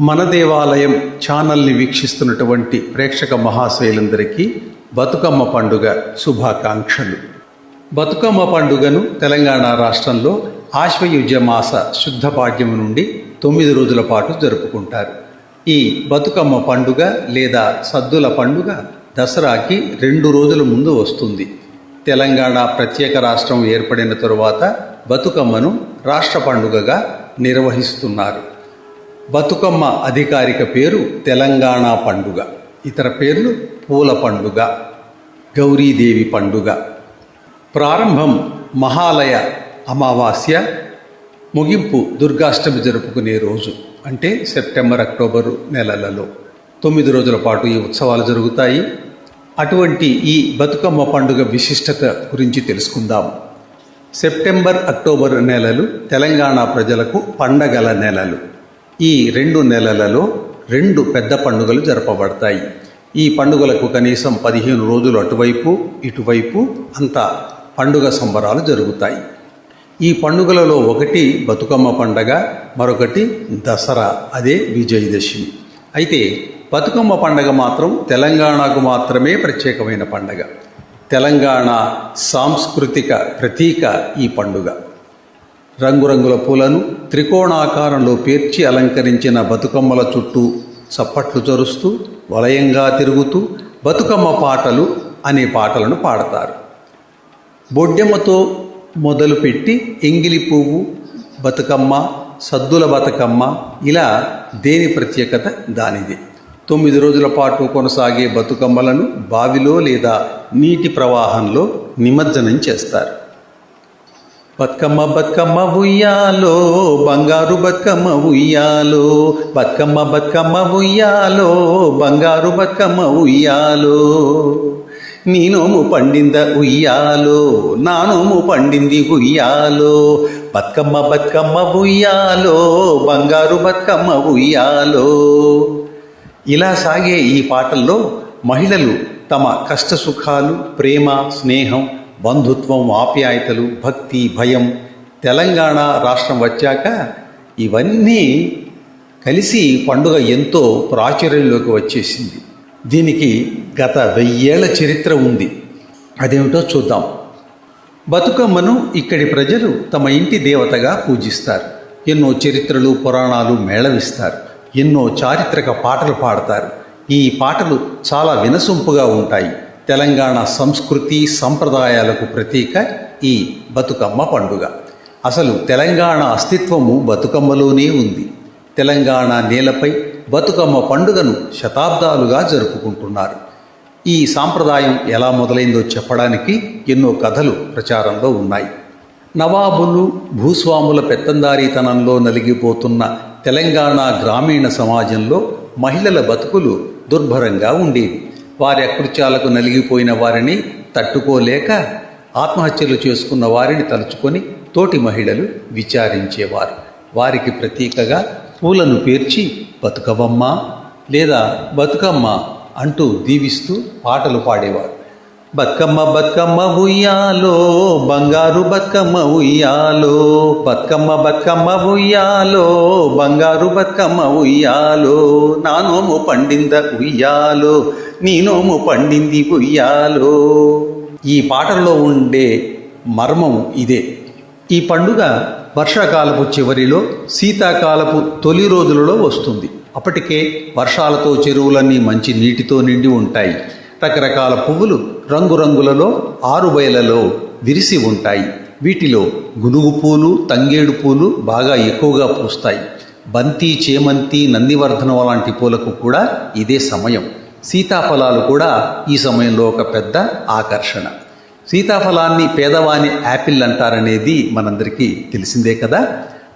మన దేవాలయం ఛానల్ని వీక్షిస్తున్నటువంటి ప్రేక్షక మహాశైలందరికీ బతుకమ్మ పండుగ శుభాకాంక్షలు. బతుకమ్మ పండుగను తెలంగాణ రాష్ట్రంలో ఆశ్వయుజ మాస శుద్ధ పాడ్యము నుండి తొమ్మిది రోజుల పాటు జరుపుకుంటారు. ఈ బతుకమ్మ పండుగ లేదా సద్దుల పండుగ దసరాకి రెండు రోజుల ముందు వస్తుంది. తెలంగాణ ప్రత్యేక రాష్ట్రం ఏర్పడిన తరువాత బతుకమ్మను రాష్ట్ర పండుగగా నిర్వహిస్తున్నారు. బతుకమ్మ అధికారిక పేరు తెలంగాణ పండుగ. ఇతర పేర్లు పూల పండుగ గౌరీదేవి పండుగ. ప్రారంభం మహాలయ అమావాస్య ముగింపు దుర్గాష్టమి జరుపుకునే రోజు అంటే సెప్టెంబర్ అక్టోబరు నెలలలో. తొమ్మిది రోజుల పాటు ఈ ఉత్సవాలు జరుగుతాయి. అటువంటి ఈ బతుకమ్మ పండుగ విశిష్టత గురించి తెలుసుకుందాం. సెప్టెంబర్ అక్టోబర్ నెలలు తెలంగాణ ప్రజలకు పండగల నెలలు. ఈ రెండు నెలలలో రెండు పెద్ద పండుగలు జరపబడతాయి. ఈ పండుగలకు కనీసం పదిహేను రోజులు అటువైపు ఇటువైపు అంతా పండుగ సంబరాలు జరుగుతాయి. ఈ పండుగలలో ఒకటి బతుకమ్మ పండగ మరొకటి దసరా అదే విజయదశమి. అయితే బతుకమ్మ పండగ మాత్రం తెలంగాణకు మాత్రమే ప్రత్యేకమైన పండగ. తెలంగాణ సాంస్కృతిక ప్రతీక ఈ పండుగ. రంగురంగుల పూలను త్రికోణాకారంలో పేర్చి అలంకరించిన బతుకమ్మల చుట్టూ చప్పట్లు చరుస్తూ వలయంగా తిరుగుతూ బతుకమ్మ పాటలు అనే పాటలను పాడతారు. బొడ్డెమ్మతో మొదలుపెట్టి ఎంగిలి పువ్వు బతుకమ్మ సద్దుల బతుకమ్మ ఇలా దేని ప్రత్యేకత దానిది. తొమ్మిది రోజుల పాటు కొనసాగే బతుకమ్మలను బావిలో లేదా నీటి ప్రవాహంలో నిమజ్జనం చేస్తారు. బతుకమ్మ బతుకమ్మ ఉయ్యాలో బంగారు బతుకమ్మ ఉయ్యాలో బతుకమ్మ బతుకమ్మ ఉయ్యాలో బంగారు బతుకమ్మ ఉయ్యాలో. నీనోము పండింద ఉయ్యాలో నానోము పండింది ఉయ్యాలో. బతుకమ్మ బతుకమ్మ ఉయ్యాలో బంగారు బతుకమ్మ ఉయ్యాలో. ఇలా సాగే ఈ పాటల్లో మహిళలు తమ కష్ట సుఖాలు ప్రేమ స్నేహం బంధుత్వం ఆప్యాయతలు భక్తి భయం తెలంగాణ రాష్ట్రం వచ్చాక ఇవన్నీ కలిసి పండుగ ఎంతో ప్రాచుర్యంలోకి వచ్చేసింది. దీనికి గత వెయ్యేళ్ళ చరిత్ర ఉంది. అదేమిటో చూద్దాం. బతుకమ్మను ఇక్కడి ప్రజలు తమ ఇంటి దేవతగా పూజిస్తారు. ఎన్నో చరిత్రలు పురాణాలు మేళవిస్తారు. ఎన్నో చారిత్రక పాటలు పాడతారు. ఈ పాటలు చాలా వినసొంపుగా ఉంటాయి. తెలంగాణ సంస్కృతి సంప్రదాయాలకు ప్రతీక ఈ బతుకమ్మ పండుగ. అసలు తెలంగాణ అస్తిత్వము బతుకమ్మలోనే ఉంది. తెలంగాణ నేలపై బతుకమ్మ పండుగను శతాబ్దాలుగా జరుపుకుంటున్నారు. ఈ సాంప్రదాయం ఎలా మొదలైందో చెప్పడానికి ఎన్నో కథలు ప్రచారంలో ఉన్నాయి. నవాబులు భూస్వాముల పెత్తందారీతనంలో నలిగిపోతున్న తెలంగాణ గ్రామీణ సమాజంలో మహిళల బతుకులు దుర్భరంగా ఉండేవి. వారి అకృత్యాలకు నలిగిపోయిన వారిని తట్టుకోలేక ఆత్మహత్యలు చేసుకున్న వారిని తలుచుకొని తోటి మహిళలు విచారించేవారు. వారికి ప్రతీకగా పూలను పేర్చి బతుకవమ్మ లేదా బతుకమ్మ అంటూ దీవిస్తూ పాటలు పాడేవారు. బతుకమ్మ బతుకమ్మ ఉయ్యాలో బంగారు బతుకమ్మ ఉయ్యాలో బతుకమ్మ బతుకమ్మ ఉయ్యాలో బంగారు బతుకమ్మ ఉయ్యాలో నా నోము పండింద ఉయ్యాలో నీ నోము పండింది ఉయ్యాలో. ఈ పాటల్లో ఉండే మర్మం ఇదే. ఈ పండుగ వర్షాకాలపు చివరిలో శీతాకాలపు తొలి రోజులలో వస్తుంది. అప్పటికే వర్షాలతో చెరువులన్నీ మంచి నీటితో నిండి ఉంటాయి. రకరకాల పువ్వులు రంగురంగులలో ఆరుబయలలో విరిసి ఉంటాయి. వీటిలో గునుగు పూలు తంగేడు పూలు బాగా ఎక్కువగా పూస్తాయి. బంతి చేమంతి నందివర్ధనం లాంటి పూలకు కూడా ఇదే సమయం. సీతాఫలాలు కూడా ఈ సమయంలో ఒక పెద్ద ఆకర్షణ. సీతాఫలాన్ని పేదవాని యాపిల్ అంటారనేది మనందరికీ తెలిసిందే కదా?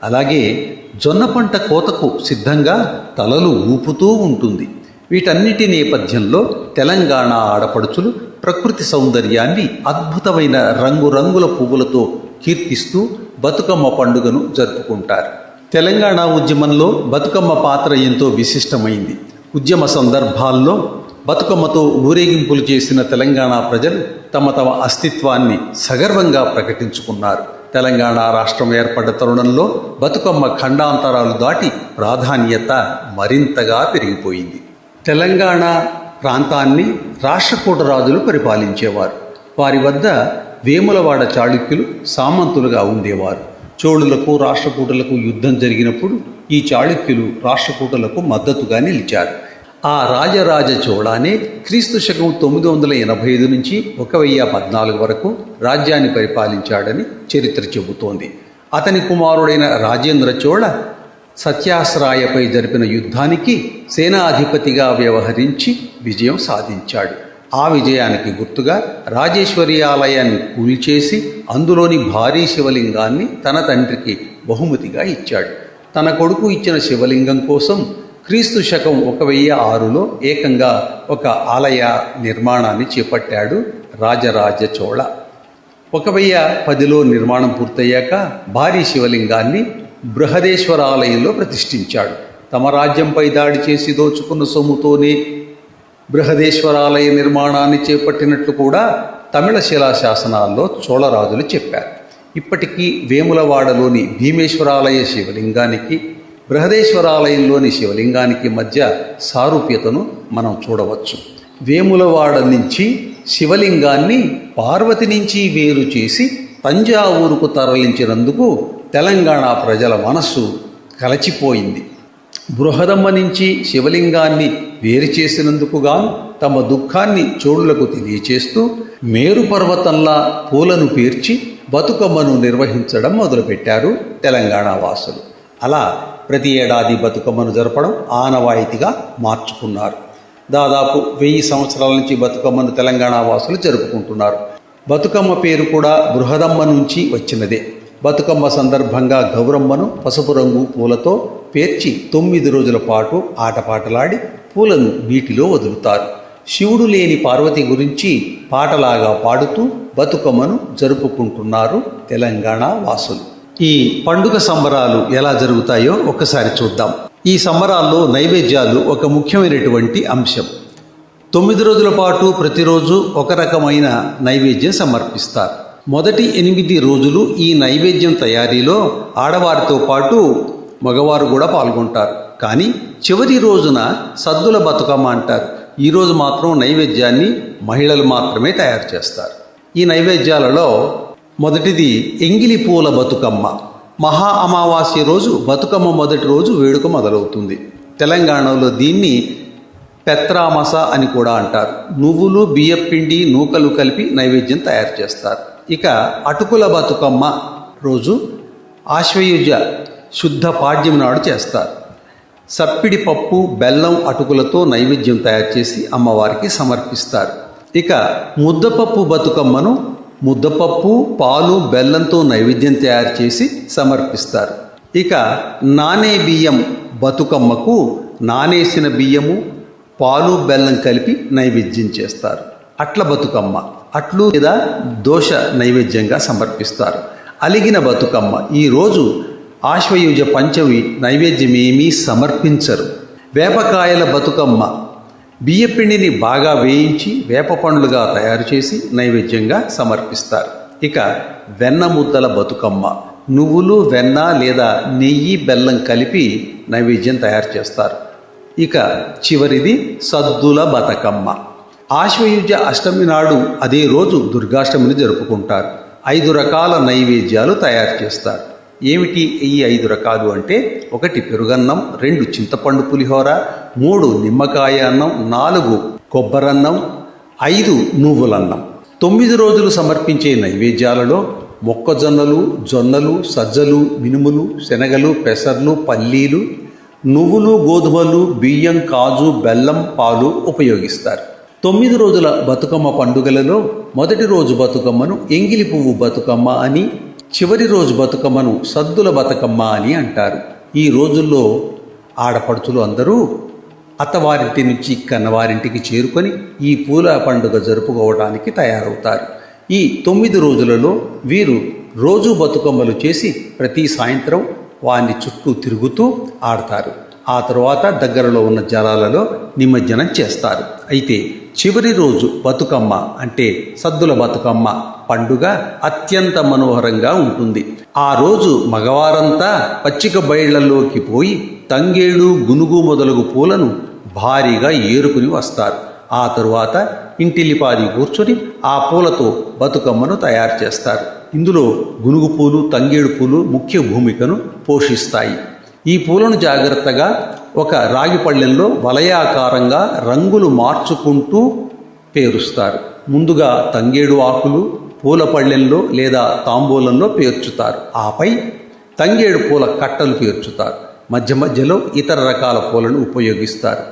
అలాగే జొన్న పంట కోతకు సిద్ధంగా తలలు ఊపుతూ ఉంటుంది. వీటన్నిటి నేపథ్యంలో తెలంగాణ ఆడపడుచులు ప్రకృతి సౌందర్యాన్ని అద్భుతమైన రంగురంగుల పువ్వులతో కీర్తిస్తూ బతుకమ్మ పండుగను జరుపుకుంటారు. తెలంగాణ ఉద్యమంలో బతుకమ్మ పాత్ర ఎంతో విశిష్టమైంది. ఉద్యమ సందర్భాల్లో బతుకమ్మతో ఊరేగింపులు చేసిన తెలంగాణ ప్రజలు తమ తమ అస్తిత్వాన్ని సగర్వంగా ప్రకటించుకున్నారు. తెలంగాణ రాష్ట్రం ఏర్పడ్డ తరుణంలో బతుకమ్మ ఖండాంతరాలు దాటి ప్రాధాన్యత మరింతగా పెరిగిపోయింది. తెలంగాణ ప్రాంతాన్ని రాష్ట్రకూట రాజులు పరిపాలించేవారు. వారి వద్ద వేములవాడ చాళుక్యులు సామంతులుగా ఉండేవారు. చోళులకు రాష్ట్రకూటులకు యుద్ధం జరిగినప్పుడు ఈ చాళుక్యులు రాష్ట్రకూటులకు మద్దతుగా నిలిచారు. ఆ రాజరాజ చోళానే క్రీస్తు శకం తొమ్మిది వందల ఎనభై ఐదు నుంచి ఒక వెయ్యి పద్నాలుగు వరకు రాజ్యాన్ని పరిపాలించాడని చరిత్ర చెబుతోంది. అతని కుమారుడైన రాజేంద్ర చోళ సత్యాశ్రాయపై జరిపిన యుద్ధానికి సేనాధిపతిగా వ్యవహరించి విజయం సాధించాడు. ఆ విజయానికి గుర్తుగా రాజేశ్వరి ఆలయాన్ని కూల్చేసి అందులోని భారీ శివలింగాన్ని తన తండ్రికి బహుమతిగా ఇచ్చాడు. తన కొడుకు ఇచ్చిన శివలింగం కోసం క్రీస్తు శకం ఒక వెయ్యి ఆరులో ఏకంగా ఒక ఆలయ నిర్మాణాన్ని చేపట్టాడు రాజరాజ చోళ. ఒక వెయ్యి పదిలో నిర్మాణం పూర్తయ్యాక భారీ శివలింగాన్ని బృహదేశ్వర ఆలయంలో ప్రతిష్ఠించాడు. తమ రాజ్యంపై దాడి చేసి దోచుకున్న సొమ్ముతోనే బృహదేశ్వరాలయ నిర్మాణాన్ని చేపట్టినట్లు కూడా తమిళ శిలాశాసనాల్లో చోళరాజులు చెప్పారు. ఇప్పటికీ వేములవాడలోని భీమేశ్వరాలయ శివలింగానికి బృహదేశ్వరాలయంలోని శివలింగానికి మధ్య సారూప్యతను మనం చూడవచ్చు. వేములవాడ నుంచి శివలింగాన్ని పార్వతి నుంచి వేరు చేసి తంజావూరుకు తరలించినందుకు తెలంగాణ ప్రజల మనస్సు కలచిపోయింది. బృహదమ్మ నుంచి శివలింగాన్ని వేరు చేసినందుకుగాను తమ దుఃఖాన్ని చోడులకు తెలియచేస్తూ మేరు పర్వతంలా పూలను పేర్చి బతుకమ్మను నిర్వహించడం మొదలుపెట్టారు తెలంగాణ వాసులు. అలా ప్రతి ఏడాది బతుకమ్మను జరపడం ఆనవాయితీగా మార్చుకున్నారు. దాదాపు వెయ్యి సంవత్సరాల నుంచి బతుకమ్మను తెలంగాణ వాసులు జరుపుకుంటున్నారు. బతుకమ్మ పేరు కూడా బృహదమ్మ నుంచి వచ్చినదే. బతుకమ్మ సందర్భంగా గౌరమ్మను పసుపు రంగు పూలతో పేర్చి తొమ్మిది రోజుల పాటు ఆటపాటలాడి పూలను నీటిలో వదులుతారు. శివుడు లేని పార్వతి గురించి పాటలాగా పాడుతూ బతుకమ్మను జరుపుకుంటున్నారు తెలంగాణ వాసులు. ఈ పండుగ సంబరాలు ఎలా జరుగుతాయో ఒకసారి చూద్దాం. ఈ సంబరాల్లో నైవేద్యాలు ఒక ముఖ్యమైనటువంటి అంశం. తొమ్మిది రోజుల పాటు ప్రతిరోజు ఒక రకమైన నైవేద్యం సమర్పిస్తారు. మొదటి ఎనిమిది రోజులు ఈ నైవేద్యం తయారీలో ఆడవారితో పాటు మగవారు కూడా పాల్గొంటారు. కానీ చివరి రోజున సద్దుల బతుకమ్మ అంటారు. ఈరోజు మాత్రం నైవేద్యాన్ని మహిళలు మాత్రమే తయారు చేస్తారు. ఈ నైవేద్యాలలో మొదటిది ఎంగిలి పూల బతుకమ్మ. మహా అమావాస్య రోజు బతుకమ్మ మొదటి రోజు వేడుక మొదలవుతుంది. తెలంగాణలో దీన్ని పెత్రామస అని కూడా అంటారు. నువ్వులు బియ్యపిండి నూకలు కలిపి నైవేద్యం తయారు చేస్తారు. ఇక అటుకుల బతుకమ్మ రోజు ఆశ్వయుజ శుద్ధ పాడ్యం నాడు చేస్తారు. సప్పిడి పప్పు బెల్లం అటుకులతో నైవేద్యం తయారు చేసి అమ్మవారికి సమర్పిస్తారు. ఇక ముద్దపప్పు బతుకమ్మను ముద్దపప్పు పాలు బెల్లంతో నైవేద్యం తయారు చేసి సమర్పిస్తారు. ఇక నానే బియ్యం బతుకమ్మకు నానేసిన బియ్యము పాలు బెల్లం కలిపి నైవేద్యం చేస్తారు. అట్ల బతుకమ్మ. అట్లు లేదా దోష నైవేద్యంగా సమర్పిస్తారు. అలిగిన బతుకమ్మ. ఈరోజు ఆశ్వయుజ పంచమి నైవేద్యమేమీ సమర్పించరు. వేపకాయల బతుకమ్మ. బియ్యపిండిని బాగా వేయించి వేప పండ్లుగా తయారు చేసి నైవేద్యంగా సమర్పిస్తారు. ఇక వెన్న ముద్దల బతుకమ్మ. నువ్వులు వెన్న లేదా నెయ్యి బెల్లం కలిపి నైవేద్యం తయారు చేస్తారు. ఇక చివరిది సద్దుల బతుకమ్మ. ఆశ్వయుజ అష్టమి నాడు అదే రోజు దుర్గాష్టమిని జరుపుకుంటారు. ఐదు రకాల నైవేద్యాలు తయారు చేస్తారు. ఏమిటి ఈ ఐదు రకాలు అంటే ఒకటి పెరుగన్నం రెండు చింతపండు పులిహోర మూడు నిమ్మకాయ అన్నం నాలుగు కొబ్బరన్నం ఐదు నువ్వులన్నం. తొమ్మిది రోజులు సమర్పించే నైవేద్యాలలో మొక్కజొన్నలు జొన్నలు సజ్జలు మినుములు శనగలు పెసర్లు పల్లీలు నువ్వులు గోధుమలు బియ్యం కాజు బెల్లం పాలు ఉపయోగిస్తారు. తొమ్మిది రోజుల బతుకమ్మ పండుగలలో మొదటి రోజు బతుకమ్మను ఎంగిలి పువ్వు బతుకమ్మ అని చివరి రోజు బతుకమ్మను సద్దుల బతుకమ్మ అని అంటారు. ఈ రోజుల్లో ఆడపడుచులు అందరూ అత్తవారింటి నుంచి కన్నవారింటికి చేరుకొని ఈ పూల పండుగ జరుపుకోవడానికి తయారవుతారు. ఈ తొమ్మిది రోజులలో వీరు రోజు బతుకమ్మలు చేసి ప్రతి సాయంత్రం వారిని చుట్టూ తిరుగుతూ ఆడతారు. ఆ తరువాత దగ్గరలో ఉన్న జలాలలో నిమజ్జనం చేస్తారు. అయితే చివరి రోజు బతుకమ్మ అంటే సద్దుల బతుకమ్మ పండుగ అత్యంత మనోహరంగా ఉంటుంది. ఆ రోజు మగవారంతా పచ్చిక బయళ్ళలోకి పోయి తంగేడు గునుగు మొదలగు పూలను భారీగా ఏరుకుని వస్తారు. ఆ తరువాత ఇంటిలిపాది కూర్చొని ఆ పూలతో బతుకమ్మను తయారు చేస్తారు. ఇందులో గునుగు పూలు తంగేడు పూలు ముఖ్య భూమికను పోషిస్తాయి. ఈ పూలను జాగ్రత్తగా ఒక రాగి పళ్ళెంలో వలయాకారంగా రంగులు మార్చుకుంటూ పేరుస్తారు. ముందుగా తంగేడు ఆకులు పూల పళ్ళెంలో లేదా తాంబూలంలో పేర్చుతారు. ఆపై తంగేడు పూల కట్టలు పేర్చుతారు. మధ్య మధ్యలో ఇతర రకాల పూలను ఉపయోగిస్తారు.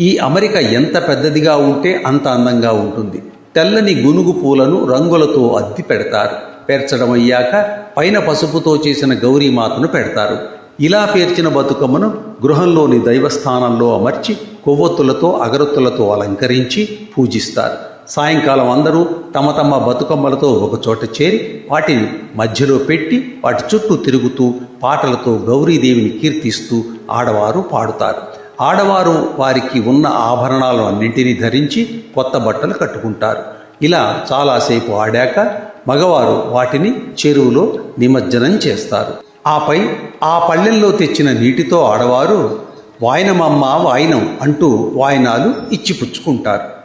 ఈ అమరిక ఎంత పెద్దదిగా ఉంటే అంత అందంగా ఉంటుంది. తెల్లని గునుగు పూలను రంగులతో అద్ది పెడతారు. పేర్చడం అయ్యాక పైన పసుపుతో చేసిన గౌరీమాతను పెడతారు. ఇలా పేర్చిన బతుకమ్మను గృహంలోని దైవస్థానంలో అమర్చి కొవ్వొత్తులతో అగరొత్తులతో అలంకరించి పూజిస్తారు. సాయంకాలం అందరూ తమ తమ బతుకమ్మలతో ఒకచోట చేరి వాటిని మధ్యలో పెట్టి వాటి చుట్టూ తిరుగుతూ పాటలతో గౌరీదేవిని కీర్తిస్తూ ఆడవారు పాడుతారు. ఆడవారు వారికి ఉన్న ఆభరణాలను అన్నింటినీ ధరించి కొత్త బట్టలు కట్టుకుంటారు. ఇలా చాలాసేపు ఆడాక మగవారు వాటిని చెరువులో నిమజ్జనం చేస్తారు. ఆపై ఆ పళ్ళెల్లో తెచ్చిన నీటితో ఆడవారు వాయనమమ్మ వాయినం అంటూ వాయనాలు ఇచ్చిపుచ్చుకుంటారు.